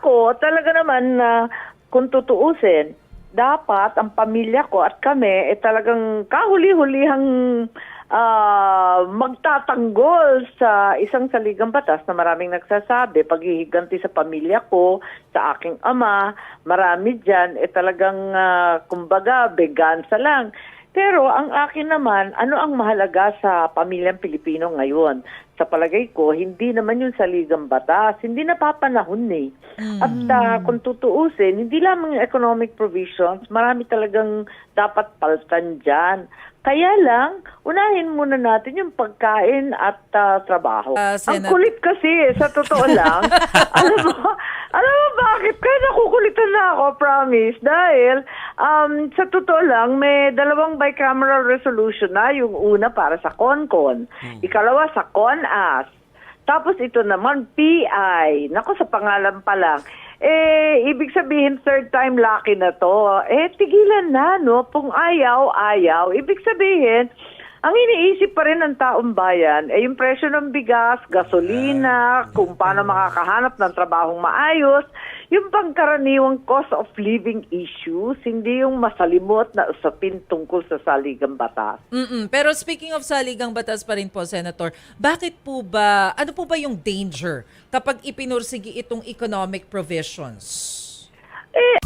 ako, talaga naman na kung tutuusin, dapat ang pamilya ko at kami ay talagang kahuli-hulihang ah, magtatanggol sa isang saligang batas na maraming nagsasabi, paghihiganti sa pamilya ko, sa aking ama, marami dyan, eh talagang, ah, kumbaga, begansa lang. Pero ang akin naman, ano ang mahalaga sa pamilyang Pilipino ngayon? Sa palagay ko, hindi naman yung saligang batas, hindi napapanahon eh. At ah, kung tutuusin, hindi lamang yung economic provisions, marami talagang dapat paltan dyan. Kaya lang, unahin muna natin yung pagkain at ah, trabaho. Ah, Ang kulit kasi, eh, sa totoo lang. alam mo, alam mo bakit? Kaya nakukulitan na ako, promise. Dahil, um, sa totoo lang, may dalawang bicameral resolution na. Yung una para sa CONCON. Ikalawa sa CONAS. Tapos ito naman, PI. Nako, sa pangalan pa lang. Eh, ibig sabihin, third time lucky na to. Eh, tigilan na, no? Kung ayaw, ayaw. Ibig sabihin, ang iniisip pa rin ng taong bayan ay yung presyo ng bigas, gasolina, kung paano makakahanap ng trabahong maayos, yung pangkaraniwang cost of living issues, hindi yung masalimot na usapin tungkol sa saligang batas. Mm-mm. Pero speaking of saligang batas pa rin po, Senator, bakit po ba, ano po ba yung danger kapag ipinursigi itong economic provisions? Eh,